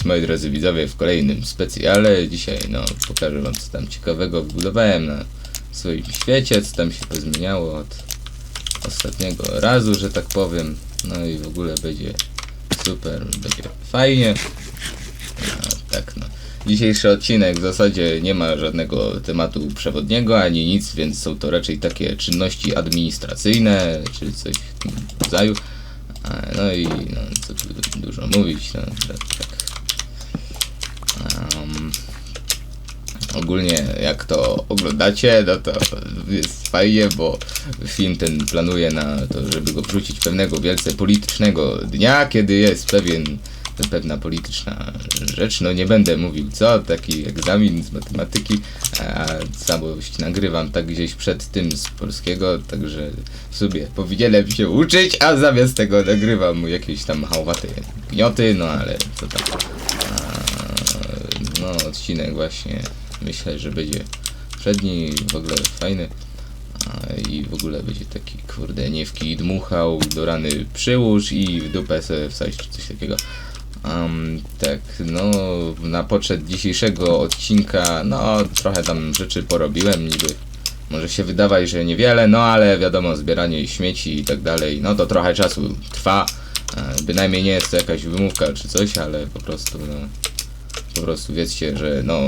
Was, moi drodzy widzowie, w kolejnym specjale. Dzisiaj, no, pokażę Wam, co tam ciekawego wybudowałem na swoim świecie, co tam się pozmieniało od ostatniego razu, że tak powiem. No i w ogóle będzie super, będzie fajnie. A, tak, no. Dzisiejszy odcinek w zasadzie nie ma żadnego tematu przewodniego ani nic, więc są to raczej takie czynności administracyjne, czy coś w tym rodzaju. No i no, co tu dużo mówić, no, tak. Ogólnie jak to oglądacie, no to jest fajnie, bo film ten planuje na to, żeby go wrzucić pewnego wielce politycznego dnia, kiedy jest pewien pewna polityczna rzecz, no nie będę mówił co, taki egzamin z matematyki, a całość nagrywam tak gdzieś przed tym z polskiego, także sobie powinienem się uczyć, a zamiast tego nagrywam jakieś tam hałwaty gnioty, no ale co tam. A, no odcinek właśnie myślę, że będzie przedni, w ogóle fajny. I w ogóle będzie taki, kurde, nie w kij dmuchał, do rany przyłóż i w dupę sobie wsadzić czy coś takiego. Um, tak, no na poczet dzisiejszego odcinka, no trochę tam rzeczy porobiłem niby. Może się wydawać, że niewiele, no ale wiadomo, zbieranie śmieci i tak dalej, no to trochę czasu trwa. E, bynajmniej nie jest to jakaś wymówka czy coś, ale po prostu, no, po prostu wiedzcie, że no,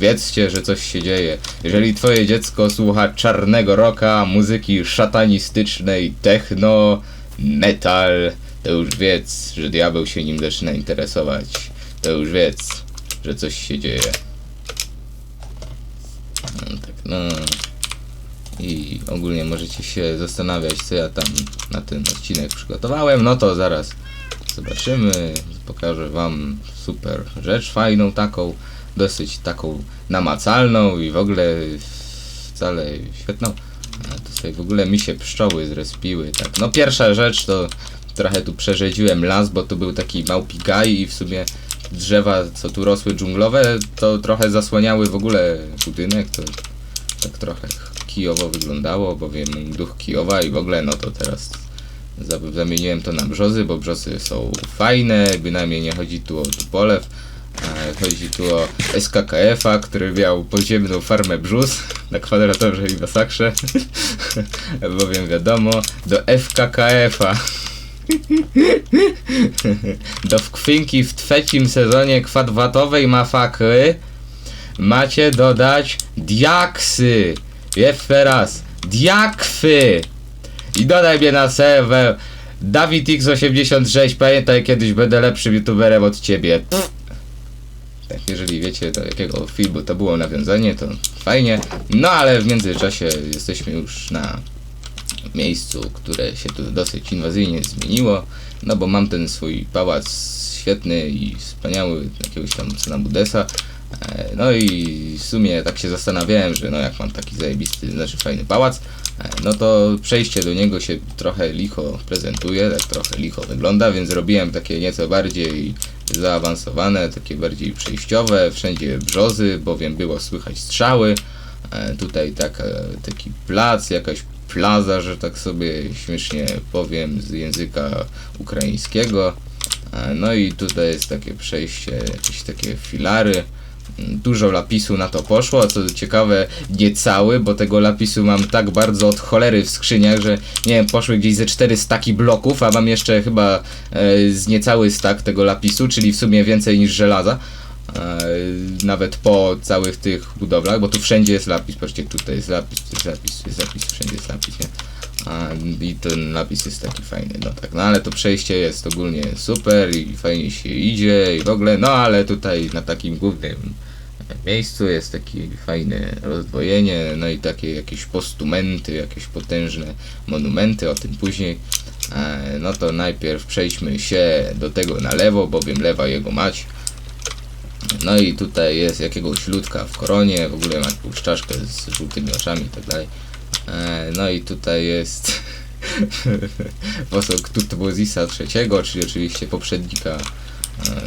wiedzcie, że coś się dzieje. Jeżeli twoje dziecko słucha czarnego rocka, muzyki szatanistycznej, techno, metal, to już wiedz, że diabeł się nim zaczyna interesować. To już wiedz, że coś się dzieje. No, tak, no. I ogólnie możecie się zastanawiać, co ja tam na ten odcinek przygotowałem. No to zaraz zobaczymy. Pokażę wam super rzecz, fajną taką, dosyć taką namacalną i w ogóle wcale świetną. A tutaj w ogóle mi się pszczoły zrespiły, tak. No pierwsza rzecz to trochę tu przerzedziłem las, bo to był taki małpi gaj i w sumie drzewa, co tu rosły dżunglowe, to trochę zasłaniały w ogóle budynek, to tak trochę kijowo wyglądało, bowiem duch Kijowa i w ogóle no to teraz zamieniłem to na brzozy, bo brzozy są fajne, bynajmniej nie chodzi tu o tupolew, a chodzi tu o SKKF-a, który miał podziemną farmę brzus na kwadratorze i masakrze, bowiem wiadomo, do FKKF-a do wkwinki w trzecim sezonie kwadwatowej mafakry macie dodać diaksy. Jeszcze raz. Diakwy. I dodaj mnie na serwer DavidX86. Pamiętaj, kiedyś będę lepszym youtuberem od ciebie. Tak, jeżeli wiecie do jakiego filmu to było nawiązanie, to fajnie. No ale w międzyczasie jesteśmy już na miejscu, które się tu dosyć inwazyjnie zmieniło, no bo mam ten swój pałac świetny i wspaniały, jakiegoś tam Cynabudesa, e, no i w sumie tak się zastanawiałem, że no jak mam taki zajebisty, znaczy fajny pałac, e, no to przejście do niego się trochę licho prezentuje, tak trochę licho wygląda, więc robiłem takie nieco bardziej zaawansowane, takie bardziej przejściowe, wszędzie brzozy, bowiem było słychać strzały, E, tutaj tak, e, taki plac, jakaś plaza, że tak sobie śmiesznie powiem z języka ukraińskiego. E, No i tutaj jest takie przejście, jakieś takie filary. Dużo lapisu na to poszło, a co ciekawe, nie cały, bo tego lapisu mam tak bardzo od cholery w skrzyniach, że nie wiem, poszły gdzieś ze 4 staki bloków, a mam jeszcze chyba e, z niecały stak tego lapisu, czyli w sumie więcej niż żelaza. E, nawet po całych tych budowlach, bo tu wszędzie jest lapis, patrzcie, tutaj jest lapis, tu jest lapis, tu jest lapis, wszędzie jest lapis, nie? I ten lapis jest taki fajny, no tak, no ale to przejście jest ogólnie super i fajnie się idzie i w ogóle, no ale tutaj na takim głównym miejscu jest takie fajne rozdwojenie, no i takie jakieś postumenty, jakieś potężne monumenty, o tym później. E, No to najpierw przejdźmy się do tego na lewo, bowiem lewa jego mać. No i tutaj jest jakiegoś ludka w koronie, w ogóle ma jakąś czaszkę z żółtymi oczami i tak dalej. E, No i tutaj jest posąg Tutmozisa III, czyli oczywiście poprzednika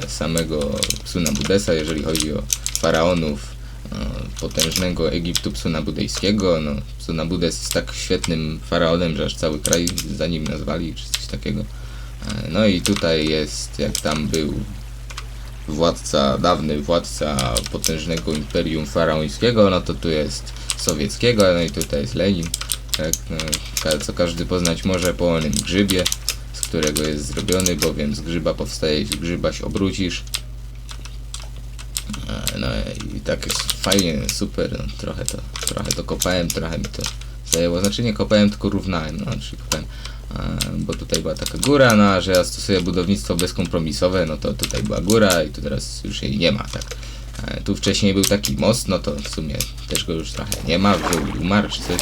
samego Psuna-Budesa, jeżeli chodzi o faraonów e, potężnego Egiptu Psuna-Budejskiego. No, Psuna-Budes jest tak świetnym faraonem, że aż cały kraj za nim nazwali, czy coś takiego. E, No i tutaj jest, jak tam był władca, dawny władca potężnego imperium faraońskiego, no to tu jest sowieckiego, no i tutaj jest Lenin, tak, no, co każdy poznać może po onym grzybie, którego jest zrobiony, bowiem z grzyba powstaje, grzyba się obrócisz. E, No i tak jest fajnie, super, no, trochę to, trochę to kopałem, trochę mi to zajęło, znaczy nie kopałem, tylko równałem, no, czyli kopałem, e, bo tutaj była taka góra, no a że ja stosuję budownictwo bezkompromisowe, no to tutaj była góra i tu teraz już jej nie ma, tak. E, Tu wcześniej był taki most, no to w sumie też go już trochę nie ma, i umarł czy coś.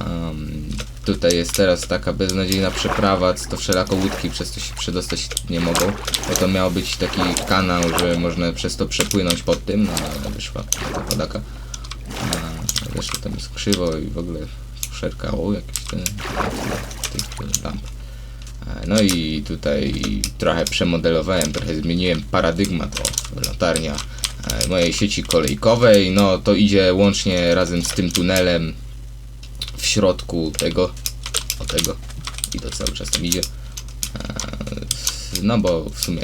Um, tutaj jest teraz taka beznadziejna przeprawa, to wszelako łódki przez to się przedostać nie mogą. Bo to miał być taki kanał, że można przez to przepłynąć pod tym, no ale wyszła ta padaka. A, Wyszło tam jest krzywo i w ogóle szerkało jakieś te, tych lamp. No i tutaj trochę przemodelowałem, trochę zmieniłem paradygmat, o, latarnia e, mojej sieci kolejkowej, no to idzie łącznie razem z tym tunelem środku tego, o tego i to cały czas tam idzie. E, No bo w sumie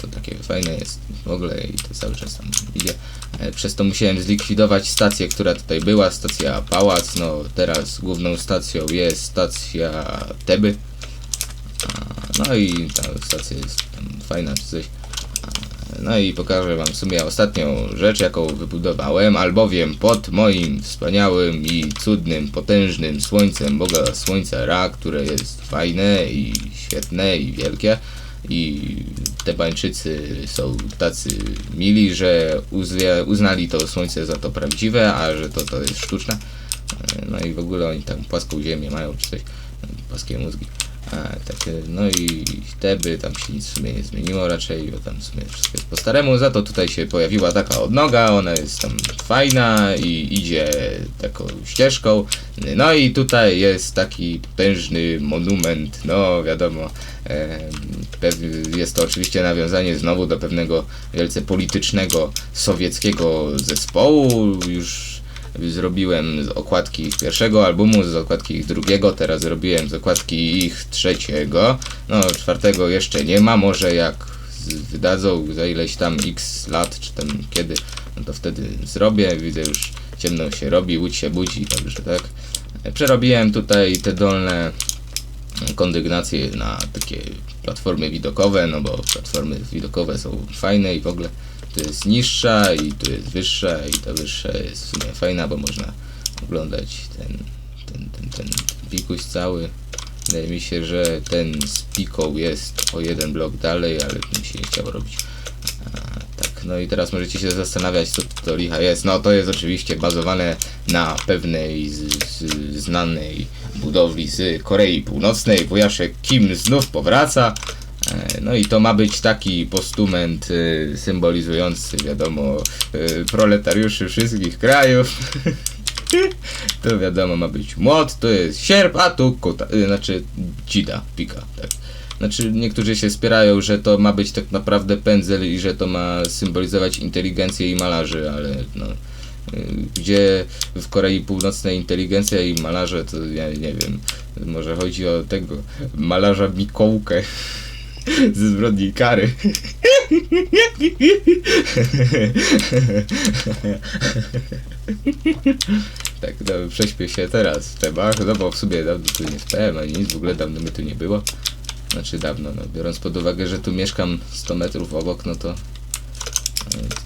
to takie fajne jest w ogóle i to cały czas tam idzie. E, Przez to musiałem zlikwidować stację, która tutaj była, stacja Pałac, no teraz główną stacją jest stacja Teby. A, No i ta stacja jest tam fajna czy coś. No i pokażę wam w sumie ostatnią rzecz, jaką wybudowałem, albowiem pod moim wspaniałym i cudnym, potężnym słońcem Boga Słońca Ra, które jest fajne i świetne i wielkie i Tebańczycy są tacy mili, że uznali to słońce za to prawdziwe, a że to, to jest sztuczne. E, No i w ogóle oni tam płaską ziemię mają czy coś, płaskie mózgi. A, takie, no i Teby, tam się nic w sumie nie zmieniło raczej, bo tam w sumie wszystko jest po staremu, za to tutaj się pojawiła taka odnoga, ona jest tam fajna i idzie taką ścieżką, no i tutaj jest taki potężny monument, no wiadomo, pew- jest to oczywiście nawiązanie znowu do pewnego wielce politycznego sowieckiego zespołu, już zrobiłem z okładki ich pierwszego albumu, z okładki ich drugiego, teraz zrobiłem z okładki ich trzeciego. No, czwartego jeszcze nie ma, może jak wydadzą za ileś tam x lat, czy tam kiedy, no to wtedy zrobię. Widzę już ciemno się robi, łódź się budzi, także tak. Przerobiłem tutaj te dolne kondygnacje na takie platformy widokowe, no bo platformy widokowe są fajne i w ogóle tu jest niższa i tu jest wyższa i ta wyższa jest w sumie fajna, bo można oglądać ten, ten, ten, ten pikuś cały. Wydaje mi się, że ten z piką jest o jeden blok dalej, ale mi się nie chciało robić. A, tak, no i teraz możecie się zastanawiać, co to licha jest. No to jest oczywiście bazowane na pewnej z, z, znanej budowli z Korei Północnej. Wujaszek Kim znów powraca. E, No i to ma być taki postument y, symbolizujący, wiadomo, y, proletariuszy wszystkich krajów. to wiadomo, ma być młot, to jest sierp, a tu kuta, znaczy dzida, pika, tak. Znaczy niektórzy się spierają, że to ma być tak naprawdę pędzel i że to ma symbolizować inteligencję i malarzy, ale no... Gdzie w Korei Północnej inteligencja i malarze, to ja nie wiem. Może chodzi o tego malarza Mikołkę ze zbrodni kary. tak, no, prześpię się teraz w temach, no bo w sumie dawno tu nie spałem ani nic, w ogóle dawno mnie tu nie było. Znaczy dawno, no biorąc pod uwagę, że tu mieszkam 100 metrów obok, no to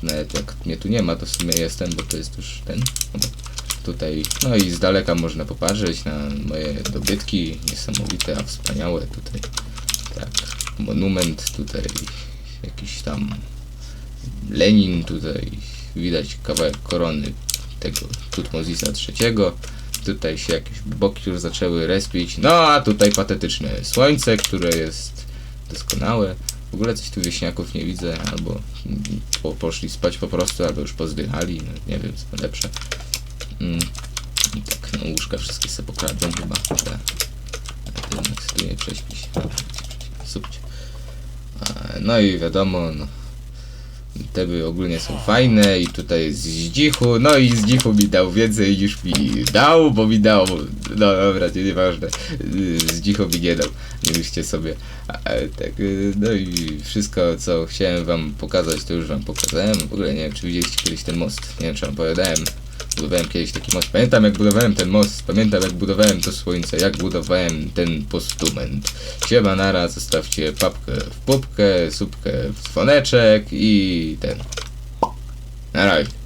nawet jak mnie tu nie ma, to w sumie jestem, bo to jest już ten. Tutaj, no i z daleka można popatrzeć na moje dobytki niesamowite, a wspaniałe tutaj. Tak, monument tutaj, jakiś tam Lenin tutaj, widać kawałek korony tego Tutmozisa III. Tutaj się jakieś boki już zaczęły respić. No a tutaj patetyczne słońce, które jest doskonałe. W ogóle coś tu wieśniaków nie widzę, albo po, poszli spać po prostu, albo już pozdychali, no, nie wiem co lepsze. Mm. I tak, no łóżka wszystkie sobie pokradłem chyba. Nie prześpić. Subcie. A, No i wiadomo, no, Te ogólnie są fajne i tutaj jest Zdzichu, no i Zdzichu mi dał więcej niż mi dał, bo mi dał, no dobra, nie, nieważne, Zdzichu mi nie dał, nie myślcie sobie, a, a, tak, no i wszystko co chciałem wam pokazać to już wam pokazałem, w ogóle nie wiem czy widzieliście kiedyś ten most, nie wiem czy wam opowiadałem, budowałem kiedyś taki most, pamiętam jak budowałem ten most, pamiętam jak budowałem to słońce, jak budowałem ten postument, siema nara, zostawcie papkę w pupkę, słupkę w dzwoneczek i ten. Na razie.